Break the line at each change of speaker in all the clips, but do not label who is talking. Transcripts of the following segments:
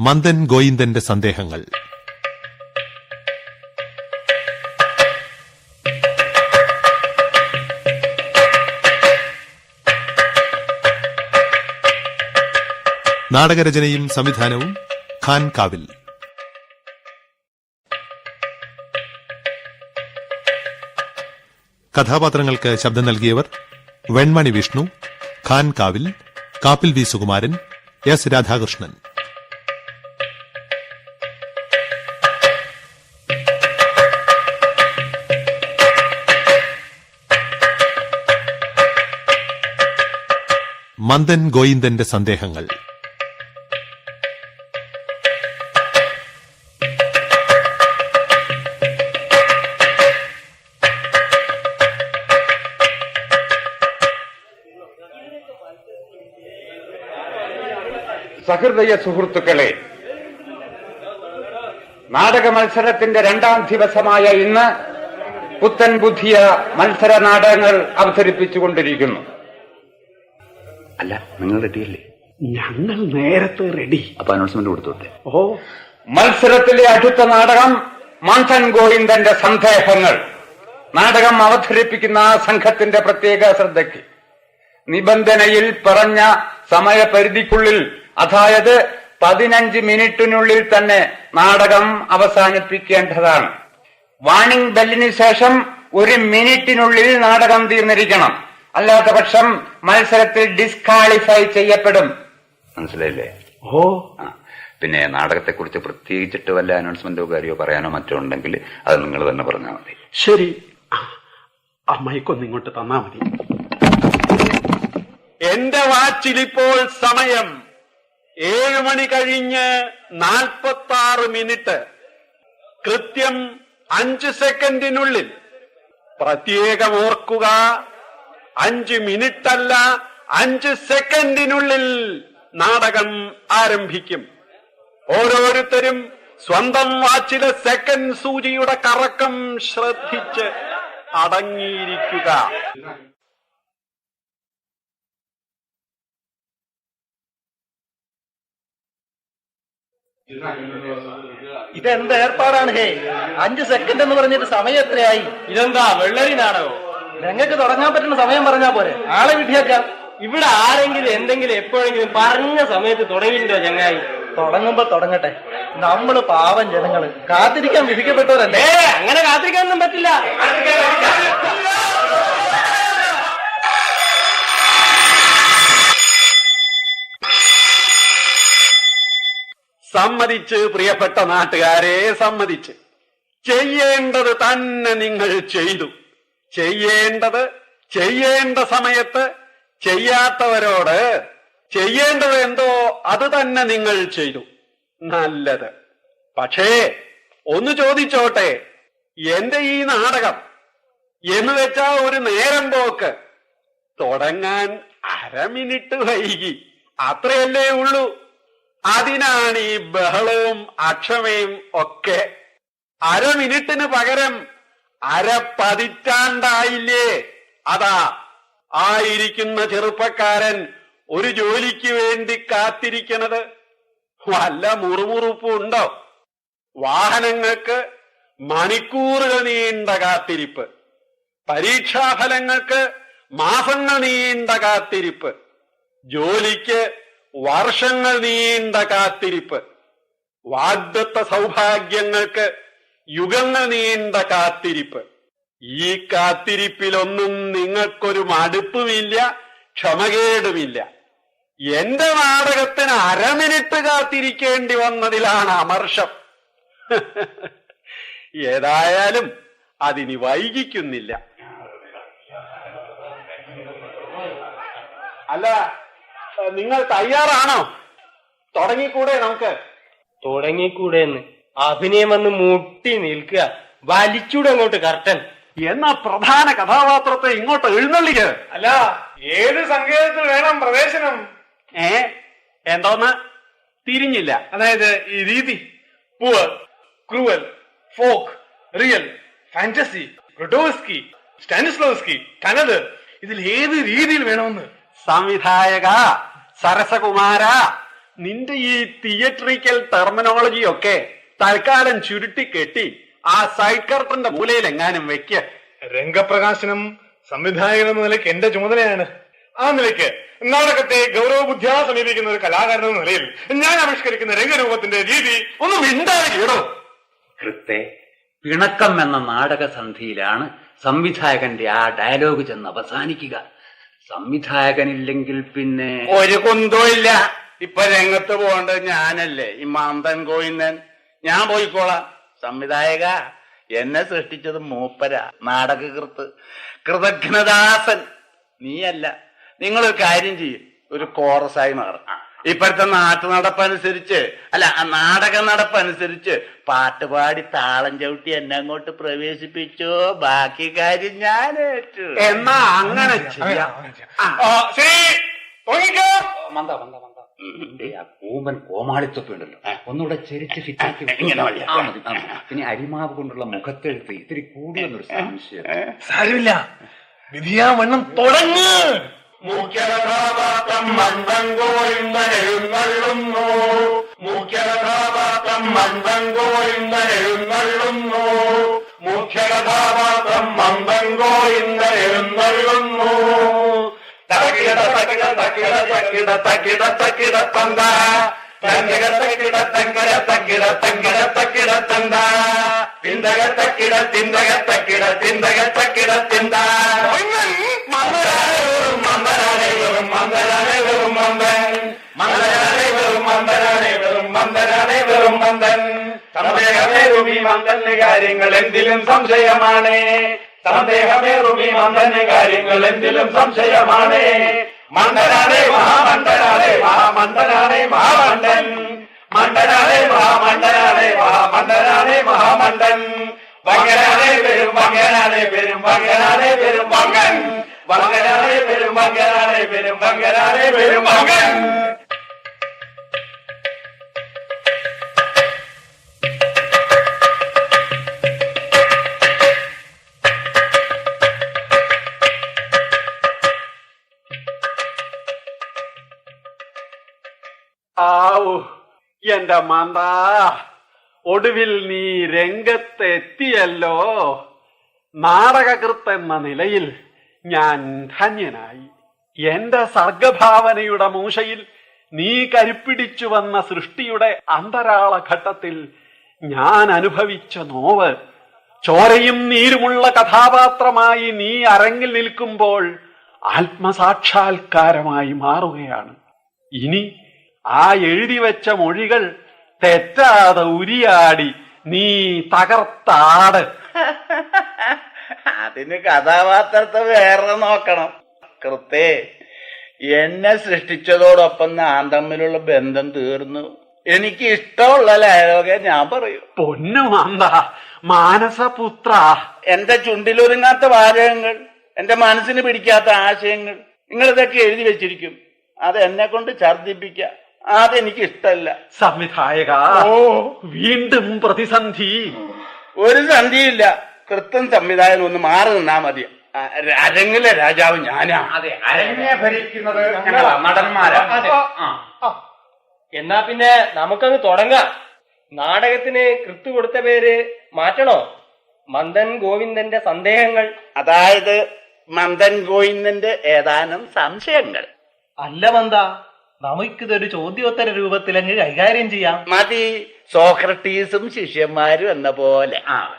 മന്ദൻ ഗോയിന്ദന്റെ സന്ദേഹങ്ങൾ. നാടകരചനയും സംവിധാനവും ഖാൻ കാവിൽ. കഥാപാത്രങ്ങൾക്ക് ശബ്ദം നൽകിയവർ വെൺമണി വിഷ്ണു ഖാൻ കാവിൽ കാപ്പിൽ വി സുകുമാരൻ എസ് രാധാകൃഷ്ണൻ. മന്ദൻ ഗോയിന്ദന്റെ സന്ദേഹങ്ങൾ.
സഹൃദയ സുഹൃത്തുക്കളെ നാടക മത്സരത്തിന്റെ രണ്ടാം ദിവസമായ ഇന്ന് പുത്തൻ ബുദ്ധിയ മത്സര നാടകങ്ങൾ അവതരിപ്പിച്ചുകൊണ്ടിരിക്കുന്നു.
അല്ല നിങ്ങൾ റെഡിയല്ലേ?
ഞങ്ങൾ നേരത്തെ റെഡി.
അപ്പൊ അനൗൺസ്മെന്റ് കൊടുത്തോട്ടെ
ഓ.
മത്സരത്തിലെ അടുത്ത നാടകം മൺസൻ ഗോവിന്ദന്റെ സന്ദേഹങ്ങൾ. നാടകം അവതരിപ്പിക്കുന്ന ആ സംഘത്തിന്റെ പ്രത്യേക ശ്രദ്ധയ്ക്ക്. നിബന്ധനയിൽ പറഞ്ഞ സമയപരിധിക്കുള്ളിൽ അതായത് പതിനഞ്ച് മിനിറ്റിനുള്ളിൽ തന്നെ നാടകം അവസാനിപ്പിക്കേണ്ടതാണ്. വാണിംഗ് ബെല്ലിന് ശേഷം ഒരു മിനിറ്റിനുള്ളിൽ നാടകം തീർന്നിരിക്കണം. അല്ലാത്ത പക്ഷം മത്സരത്തിൽ ഡിസ്ക്വാളിഫൈ ചെയ്യപ്പെടും.
മനസ്സിലായില്ലേ?
ഓ.
പിന്നെ നാടകത്തെ കുറിച്ച് പ്രത്യേകിച്ചിട്ട് വല്ല അനൗൺസ്മെന്റോ കാര്യോ പറയാനോ മറ്റോ ഉണ്ടെങ്കിൽ അത് നിങ്ങൾ തന്നെ പറഞ്ഞാൽ മതി.
ശരി. മൈക്കൊന്ന് ഇങ്ങോട്ട് തന്നാ മതി. എന്റെ വാച്ചിൽ ഇപ്പോൾ സമയം ഏഴ് മണി കഴിഞ്ഞ് നാൽപ്പത്തി ആറ് മിനിറ്റ്. കൃത്യം അഞ്ച് സെക്കൻഡിനുള്ളിൽ. പ്രത്യേകം ഓർക്കുക അഞ്ച് മിനിറ്റ് അല്ല അഞ്ച് സെക്കൻഡിനുള്ളിൽ നാടകം ആരംഭിക്കും. ഓരോരുത്തരും സ്വന്തം വാച്ചിലെ സെക്കൻഡ് സൂചിയുടെ കറക്കം ശ്രദ്ധിച്ച് അടങ്ങിയിരിക്കുക.
ഇതെന്ത് ഏർപ്പാടാണ് ഹേ? അഞ്ച് സെക്കൻഡ് എന്ന് പറഞ്ഞിട്ട് സമയം എത്രയായി?
ഇതെന്താ വെള്ളരി നാടകോ?
ഞങ്ങൾക്ക് തുടങ്ങാൻ പറ്റുന്ന സമയം പറഞ്ഞാ പോരെ. ആളെ വിട്ടിയാക്കാം.
ഇവിടെ ആരെങ്കിലും എന്തെങ്കിലും എപ്പോഴെങ്കിലും പറഞ്ഞ സമയത്ത് തുടങ്ങിയിട്ടുണ്ടോ ചങ്ങായി?
തുടങ്ങുമ്പോ തുടങ്ങട്ടെ. നമ്മൾ പാവം ജനങ്ങൾ. കാത്തിരിക്കാൻ വിധിക്കപ്പെട്ടവരല്ലേ?
അങ്ങനെ അങ്ങനെ കാത്തിരിക്കാനൊന്നും പറ്റില്ല.
സമ്മതിച്ച് പ്രിയപ്പെട്ട നാട്ടുകാരെ സമ്മതിച്ച്. ചെയ്യേണ്ടത് തന്നെ നിങ്ങൾ ചെയ്തു. ചെയ്യേണ്ടത് ചെയ്യേണ്ട സമയത്ത് ചെയ്യാത്തവരോട് ചെയ്യേണ്ടത് എന്തോ അത് തന്നെ നിങ്ങൾ ചെയ്തു. നല്ലത്. പക്ഷേ ഒന്ന് ചോദിച്ചോട്ടെ എന്റെ ഈ നാടകം എന്ന് വെച്ചാ ഒരു നേരം പോക്ക്. തുടങ്ങാൻ അര മിനിറ്റ് വൈകി. അത്രയല്ലേ ഉള്ളൂ. അതിനാണ് ഈ ബഹളവും അക്ഷമയും ഒക്കെ. അര മിനിറ്റിന് പകരം അര പതിറ്റാണ്ടായില്ലേ അതാ ആയിരിക്കുന്ന ചെറുപ്പക്കാരൻ ഒരു ജോലിക്ക് വേണ്ടി കാത്തിരിക്കണത്. വല്ല മുറുമുറുപ്പും ഉണ്ടോ? വാഹനങ്ങൾക്ക് മണിക്കൂറുകൾ നീണ്ട കാത്തിരിപ്പ്. പരീക്ഷാഫലങ്ങൾക്ക് മാസങ്ങൾ നീണ്ട കാത്തിരിപ്പ്. ജോലിക്ക് വർഷങ്ങൾ നീണ്ട കാത്തിരിപ്പ്. വാഗ്ദത്ത സൗഭാഗ്യങ്ങൾക്ക് യുഗങ്ങൾ നീണ്ട കാത്തിരിപ്പ്. ഈ കാത്തിരിപ്പിലൊന്നും നിങ്ങൾക്കൊരു മടുപ്പുമില്ല ക്ഷമകേടുമില്ല. എന്റെ നാടകത്തിന് അരമിനിട്ട് കാത്തിരിക്കേണ്ടി വന്നതിലാണ് അമർഷം. ഏതായാലും അതിനി വൈകിക്കുന്നില്ല. അല്ല നിങ്ങൾ തയ്യാറാണോ? തുടങ്ങിക്കൂടെ നമുക്ക്?
തുടങ്ങിക്കൂടെന്ന്. അഭിനയം വന്ന് മുട്ടി നിൽക്കുക. വലിച്ചൂടെ അങ്ങോട്ട് കർട്ടൻ.
എന്നാ പ്രധാന കഥാപാത്രത്തെ ഇങ്ങോട്ട് എഴുന്നള്ളിക്ക്?
അല്ല ഏത് സങ്കേതത്തിൽ വേണം പ്രവേശനം?
ഏ എന്തോന്ന്? തിരിഞ്ഞില്ല.
അതായത് ഈ രീതി. Poor cruel folk real fantasy റുഡോസ്കി Stanislavski കനത് ഇതിൽ ഏത് രീതിയിൽ വേണമെന്ന്?
സംവിധായക സരസകുമാര നിന്റെ ഈ തിയേറ്ററിക്കൽ ടെർമിനോളജി ഒക്കെ തൽക്കാലം ചുരുട്ടി കെട്ടി ആ സൈഡ് കർട്ടന്റെ മൂലയിൽ എങ്ങാനും വെക്ക.
രംഗപ്രകാശനം സംവിധായകൻ എന്ന നിലയ്ക്ക് എന്റെ ചുമതലയാണ്. ആ നിലയ്ക്ക് നാടകത്തെ ഗൗരവബുദ്ധിയാ സമീപിക്കുന്ന ഒരു കലാകാരൻ എന്ന നിലയിൽ ഞാൻ ആവിഷ്കരിക്കുന്ന രംഗരൂപത്തിന്റെ രീതി
ഒന്ന് കേടോ
കൃത്തെ പിണക്കം എന്ന നാടക നാടകസന്ധിയിലാണ് സംവിധായകന്റെ ആ ഡയലോഗ് ചെന്ന് അവസാനിക്കുക. സംവിധായകനില്ലെങ്കിൽ പിന്നെ
ഒരു കുന്തവും ഇല്ല. ഇപ്പൊ രംഗത്ത് പോകേണ്ടത് ഞാനല്ലേ? ഈ മാന്തൻ കോയിന്നൻ ഞാൻ പോയിക്കോളാം. സംവിധായക എന്നെ സൃഷ്ടിച്ചത് മൂപ്പര നാടകകൃത്ത്. കൃതജ്ഞദാസൻ നീയല്ല. നിങ്ങളൊരു കാര്യം ചെയ്യും. ഒരു കോറസായി മാറും. ഇപ്പോഴത്തെ നാട്ടു നടപ്പനുസരിച്ച് അല്ല ആ നാടക നടപ്പനുസരിച്ച് പാട്ടുപാടി താളം ചവിട്ടി എന്നെ അങ്ങോട്ട് പ്രവേശിപ്പിച്ചോ. ബാക്കി കാര്യം ഞാൻ ഏറ്റു.
എന്നാ അങ്ങനെ ചെയ്യാം.
ശരി.
മന്ദ മന്ദ. നിന്റെ ആ കൂമ്പൻ കോമാളിത്തൊക്കെ ഉണ്ടല്ലോ ഒന്നുകൂടെ ചെരിച്ച് ഫിറ്റാക്കി പിന്നെ അരിമാവ് കൊണ്ടുള്ള മുഖത്തെഴുത്ത് ഇത്തിരി കൂടിയെന്നൊരു സംശയം.
സാരമില്ല. വിധിയാ വണ്ണം തുടങ്ങ്.
മുഖ്യകഥാപാത്രം മന്ദം കോയിന്തനെഴുന്നള്ളുന്നു മുഖ്യകഥാപാത്രം മന്ദം കോയിന്തനെഴുന്നള്ളുന്നു മുഖ്യകഥാപാത്രം മന്ദം കോയിന്തനെഴുന്നള്ളുന്നു தக்கிட தக்கிட தக்கிட தக்கிட தக்கிட தக்கிட தந்தா. தங்கிட தக்கிட தங்கிட ഈ മന്ദന് കാര്യങ്ങൾ എന്തിലും സംശയമാണ്. സന്ദേഹമേറും ഈ മന്ദന് കാര്യങ്ങൾ എന്തിലും സംശയമാണ്. മന്ദനാണേ മഹാമണ്ഡനാണേ മഹാമണ്ഡനാണേ മഹാമണ്ഡൻ മണ്ഡനാണേ മഹാമണ്ഡനാണേ മഹാമണ്ഡനാണേ മഹാമണ്ഡൻ വങ്കനാണേ പെരും വങ്കനാണേ പെരും വങ്കനാണേ പെരും വങ്കൻ. വങ്കനാണേ പെരും വങ്കനാണേ പെരും വങ്കനാണേ പെരും വങ്കൻ.
എന്റെ മാന്താ ഒടുവിൽ നീ രംഗത്തെത്തിയല്ലോ. നാടകകൃത്ത് എന്ന നിലയിൽ ഞാൻ ധന്യനായി. എന്റെ സർഗഭാവനയുടെ മൂശയിൽ നീ കരുപ്പിടിച്ചു വന്ന സൃഷ്ടിയുടെ അന്തരാള ഘട്ടത്തിൽ ഞാൻ അനുഭവിച്ച നോവ് ചോരയും നീരുമുള്ള കഥാപാത്രമായി നീ അരങ്ങിൽ നിൽക്കുമ്പോൾ ആത്മസാക്ഷാത്കാരമായി മാറുകയാണ്. ഇനി ആ എഴുതി വെച്ച മൊഴികൾ തെറ്റാതെ ഉരിയാടി നീ തകർത്താട്.
അതിന് കഥാപാത്രത്തെ വേറെ നോക്കണം. കൃത്തേ എന്നെ സൃഷ്ടിച്ചതോടൊപ്പം ഞാൻ തമ്മിലുള്ള ബന്ധം തീർന്നു. എനിക്ക് ഇഷ്ടമുള്ള ലയലോകെ ഞാൻ പറയൂ.
പൊന്നു മാന്ത മാനസപുത്ര.
എന്റെ ചുണ്ടിലൊരുങ്ങാത്ത വാചകങ്ങൾ എന്റെ മനസ്സിന് പിടിക്കാത്ത ആശയങ്ങൾ നിങ്ങൾ ഇതൊക്കെ എഴുതി വെച്ചിരിക്കും. അത് എന്നെ കൊണ്ട് ഛർദിപ്പിക്ക അതെനിക്ക് ഇഷ്ടല്ല
സംവിധായക ഓ. വീണ്ടും പ്രതിസന്ധി.
ഒരു സന്ധിയില്ല. കൃത്യം സംവിധായകൻ ഒന്ന് മാറി നിന്നാ മതി. അരങ്ങിലെ രാജാവ് ഞാനാ.
അതെ അരങ്ങിനെ ഭരിക്കുന്നത് ഞങ്ങളാ. നടന്മാരാ. ആ.
എന്നാ പിന്നെ നമുക്കങ്ങ് തുടങ്ങാം. നാടകത്തിന് കൃത്തു കൊടുത്ത പേര് മാറ്റണോ? മന്ദൻ ഗോവിന്ദന്റെ സന്ദേഹങ്ങൾ.
അതായത് മന്ദൻ ഗോവിന്ദന്റെ ഏതാനും സംശയങ്ങൾ.
അല്ല മന്ദ. നമുക്കിതൊരു ചോദ്യോത്തര രൂപത്തിൽ അങ്ങ് കൈകാര്യം ചെയ്യാം.
മതി. സോക്രട്ടീസും ശിഷ്യന്മാരും എന്ന പോലെ.
ആ.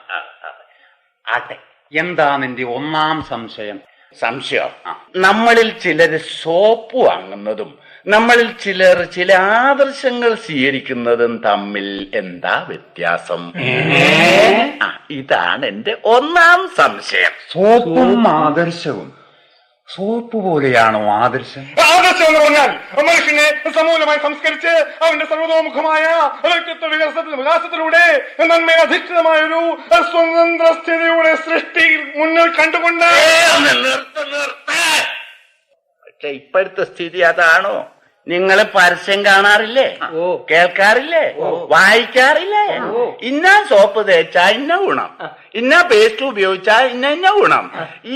ആട്ടെ. എന്താ നിന്റെ ഒന്നാം സംശയം?
സംശയം. നമ്മളിൽ ചിലര് സോപ്പ് വാങ്ങുന്നതും നമ്മളിൽ ചിലർ ചില ആദർശങ്ങൾ സ്വീകരിക്കുന്നതും തമ്മിൽ എന്താ വ്യത്യാസം? ഇതാണ് എന്റെ ഒന്നാം സംശയം.
സോപ്പും ആദർശവും. സോപ്പ് പോലെയാണോ ആദർശം
ആദർശം എന്ന് പറഞ്ഞാൽ മനുഷ്യനെ സമൂലമായി സംസ്കരിച്ച് അവന്റെ സർവതോമുഖമായ വ്യക്തിത്വ വികസന വികാസത്തിലൂടെ നന്മയെ അധിഷ്ഠിതമായ ഒരു സ്വതന്ത്ര സ്ഥിതിയുടെ സൃഷ്ടി മുന്നിൽ കണ്ടുകൊണ്ട്.
പക്ഷെ ഇപ്പോഴത്തെ സ്ഥിതി അതാണോ നിങ്ങൾ പരസ്യം കാണാറില്ലേ?
ഓ.
കേൾക്കാറില്ലേ? വായിക്കാറില്ലേ? ഇന്ന സോപ്പ് തേച്ചാ ഇന്ന ഗുണം. ഇന്ന പേസ്റ്റ് ഉപയോഗിച്ചാ ഇന്ന ഇന്ന ഗുണം.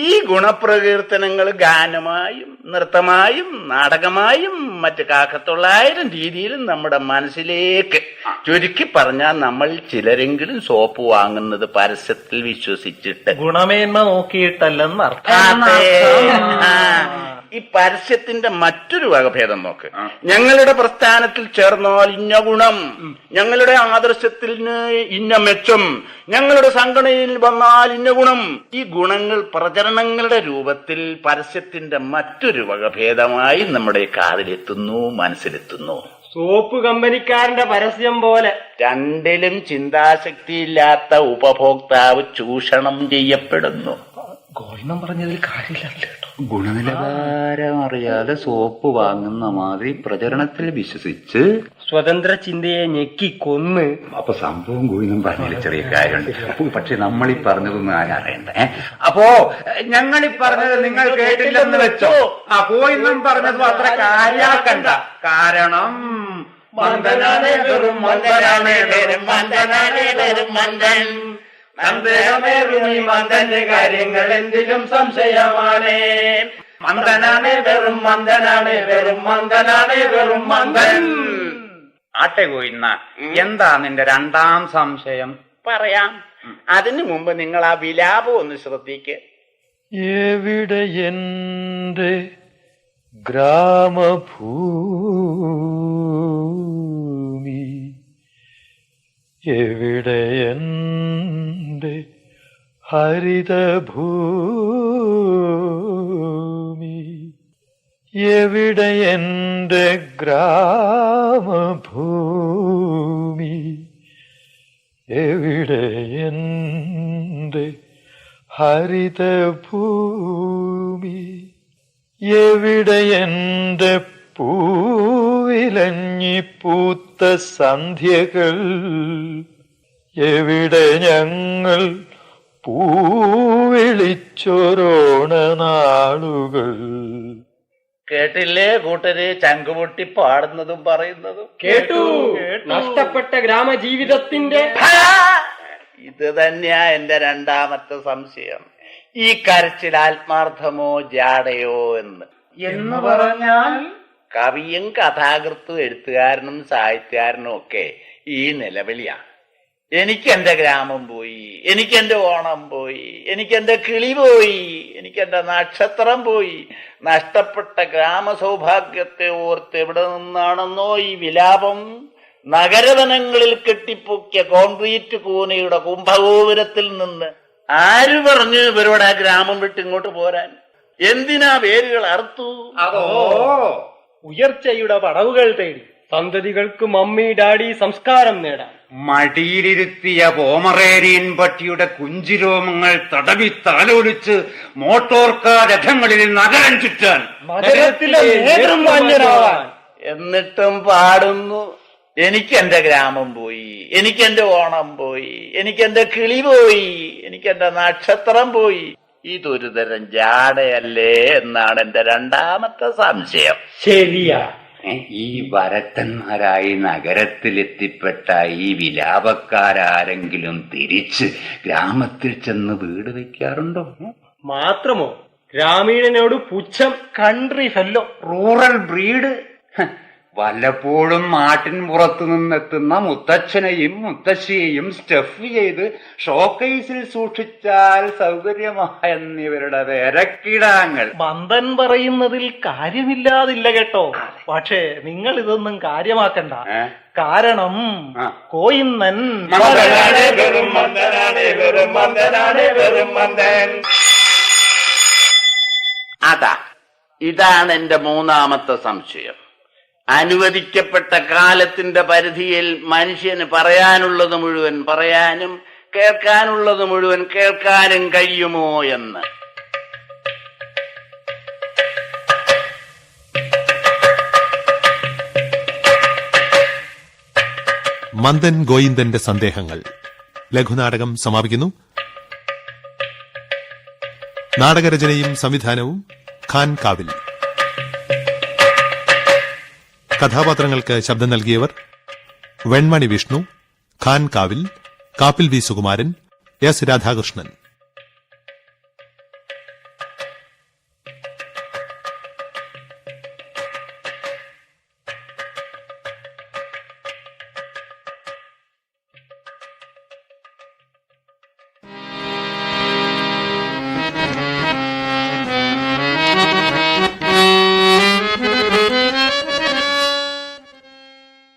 ഈ ഗുണപ്രകീർത്തനങ്ങൾ ഗാനമായും നൃത്തമായും നാടകമായും മറ്റ് കാക്കത്തൊള്ളായിരം രീതിയിലും നമ്മുടെ മനസ്സിലേക്ക് ചുരുക്കി പറഞ്ഞാൽ നമ്മൾ ചിലരെങ്കിലും സോപ്പ് വാങ്ങുന്നത് പരസ്യത്തിൽ വിശ്വസിച്ചിട്ട്
ഗുണമേന്മ നോക്കിയിട്ടല്ലെന്ന് അർത്ഥം.
ഈ പരസ്യത്തിന്റെ മറ്റൊരു വകഭേദം നോക്ക്. ഞങ്ങളുടെ പ്രസ്ഥാനത്തിൽ ചേർന്നാൽ ഇന്ന ഗുണം. ഞങ്ങളുടെ ആദർശത്തിൽ ഇന്ന മെച്ചം. ഞങ്ങളുടെ സംഘടനയിൽ വന്നാൽ ഇന്ന ഗുണം. ഈ ഗുണങ്ങൾ പ്രചരണങ്ങളുടെ രൂപത്തിൽ പരസ്യത്തിന്റെ മറ്റൊരു വകഭേദമായി നമ്മുടെ കാതിലെത്തുന്നു മനസ്സിലെത്തുന്നു.
സോപ്പ് കമ്പനിക്കാരന്റെ പരസ്യം പോലെ.
രണ്ടിലും ചിന്താശക്തി ഇല്ലാത്ത ഉപഭോക്താവ് ചൂഷണം ചെയ്യപ്പെടുന്നു.
ഗോവിന്ദൻ പറഞ്ഞതിൽ കാര്യമില്ല
ഗുണനിലവാരം അറിയാതെ സോപ്പ് വാങ്ങുന്ന മാതിരി പ്രചരണത്തിൽ വിശ്വസിച്ച്
സ്വതന്ത്ര ചിന്തയെ ഞെക്കി കൊന്ന്.
അപ്പൊ സംഭവം ഗോവിന്ദൻ പറഞ്ഞില്ല? ചെറിയ കാര്യമുണ്ട്. പക്ഷെ നമ്മൾ ഈ പറഞ്ഞതൊന്നും ആരും അറിയണ്ട? അപ്പോ ഞങ്ങൾ ഈ പറഞ്ഞത് നിങ്ങൾ കേട്ടില്ലെന്ന് വെച്ചോ? ആ ഇന്നും പറഞ്ഞത് അത്ര കാര്യാക്കണ്ട കാരണം മന്ദനാണ് മന്ദനാണ് വെറും മന്ദനാണ് മന്ദൻ. സന്ദേഹമേറും ഈ മന്ദന്റെ കാര്യങ്ങൾ എന്തിലും സംശയമാണ്. മന്ദനാണ് വെറും മന്ദനാണ് വെറും മന്ദനാണ് വെറും മന്ദൻ. ആട്ടെ ഗോയിന്ന എന്താ നിന്റെ രണ്ടാം സംശയം?
പറയാം. അതിനു മുമ്പ് നിങ്ങൾ ആ വിലാപം ഒന്ന് ശ്രദ്ധിക്ക്.
എവിടെ എന്റെ ഗ്രാമഭൂമി? എവിടെ എന്റെ ഹരിതഭൂമി. എവിടെ എന്റെ ഗ്രാമഭൂമി? എവിടെ എന്റെ ഹരിതഭൂമി? എവിടെ എന്റെ പൂവിലഞ്ഞി പൂത്ത സന്ധ്യകൾ? എവിടെ ഞങ്ങൾ പൂവിളിച്ചൊരോണ നാളുകൾ
കേട്ടില്ലേ കൂട്ടര്? ചങ്കുപൊട്ടി പാടുന്നതും പറയുന്നതും.
കേട്ടു. നഷ്ടപ്പെട്ട ഗ്രാമജീവിതത്തിന്റെ
ഇത് തന്നെയാ എന്റെ രണ്ടാമത്തെ സംശയം. ഈ കരച്ചിൽ ആത്മാർത്ഥമോ ജാടയോ എന്ന്.
എന്ന് പറഞ്ഞാൽ
കവിയും കഥാകൃത്തും എഴുത്തുകാരനും സാഹിത്യകാരനും ഒക്കെ ഈ നിലവിളിയാ. എനിക്ക് എന്റെ ഗ്രാമം പോയി എനിക്ക് എന്റെ ഓണം പോയി എനിക്ക് എന്റെ കിളി പോയി എനിക്ക് എന്റെ നക്ഷത്രം പോയി. നഷ്ടപ്പെട്ട ഗ്രാമ സൗഭാഗ്യത്തെ ഓർത്ത് എവിടെ നിന്നാണെന്നോ ഈ വിലാപം നഗരവനങ്ങളിൽ കെട്ടിപ്പൊക്കിയ കോൺക്രീറ്റ് കൂനയുടെ കുംഭഗോപുരത്തിൽ നിന്ന് ആര് പറഞ്ഞു ഇവരോട് ആ ഗ്രാമം വിട്ട് ഇങ്ങോട്ട് പോരാൻ? എന്തിനാ വേരുകൾ അറുത്തു?
അതോ
ഉയർച്ചയുടെ പടവുകൾ തേടി
സന്തതികൾക്ക് മമ്മി ഡാഡി സംസ്കാരം നേടാം
മടിയിലിരുത്തിയ പോമറേരിയൻ പട്ടിയുടെ കുഞ്ചിരോമങ്ങൾ തടവി താലോലിച്ച് മോട്ടോർ കാർ രഥങ്ങളിൽ നഗരം ചുറ്റാൻ
എന്നിട്ടും പാടുന്നു. എനിക്ക് എന്റെ ഗ്രാമം പോയി എനിക്ക് എന്റെ ഓണം പോയി എനിക്ക് എന്റെ കിളി പോയി എനിക്ക് എന്റെ നക്ഷത്രം പോയി. ഇതൊരു തരം ജാടയല്ലേ എന്നാണ് എന്റെ രണ്ടാമത്തെ സംശയം.
ശരിയാ.
ഈ വരത്തന്മാരായി നഗരത്തിലെത്തിപ്പെട്ട ഈ വിലാപക്കാരാരെങ്കിലും തിരിച്ച് ഗ്രാമത്തിൽ ചെന്ന് വീട് വെക്കാറുണ്ടോ?
മാത്രമോ? ഗ്രാമീണനോട് പുച്ഛം
കൺട്രി ഫെല്ലോ
റൂറൽ ബ്രീഡ്. വല്ലപ്പോഴും നാട്ടിൻ പുറത്തു നിന്നെത്തുന്ന മുത്തച്ഛനെയും മുത്തശ്ശിയെയും സ്റ്റഫ് ചെയ്ത് ഷോക്കേസിൽ സൂക്ഷിച്ചാൽ സൗകര്യമായെന്നിവരുടെ വിരക്കിടാങ്ങൾ.
ബന്ധൻ പറയുന്നതിൽ കാര്യമില്ലാതില്ല കേട്ടോ. പക്ഷേ നിങ്ങൾ ഇതൊന്നും കാര്യമാക്കണ്ട കാരണം. കോയിന്നൻ
മന്ദനാണ് വെറും മന്ദനാണ് വെറും മന്ദനാണ് വെറും മന്ദൻ.
അതാ ഇതാണ് എന്റെ മൂന്നാമത്തെ സംശയം. അനുവദിക്കപ്പെട്ട കാലത്തിന്റെ പരിധിയിൽ മനുഷ്യന് പറയാനുള്ളത് മുഴുവൻ പറയാനും കേൾക്കാനുള്ളത് മുഴുവൻ കേൾക്കാനും കഴിയുമോ എന്ന്.
മന്ദൻ ഗോയിന്ദന്റെ സന്ദേഹങ്ങൾ. ലഘുനാടകം സമാപിക്കുന്നു. നാടകരചനയും സംവിധാനവും ഖാൻ കാവിൽ. കഥാപാത്രങ്ങൾക്ക് ശബ്ദം നൽകിയവർ വെൺമണി വിഷ്ണു ഖാൻ കാവിൽ കാപ്പിൽ വി സുകുമാരൻ എസ് രാധാകൃഷ്ണൻ.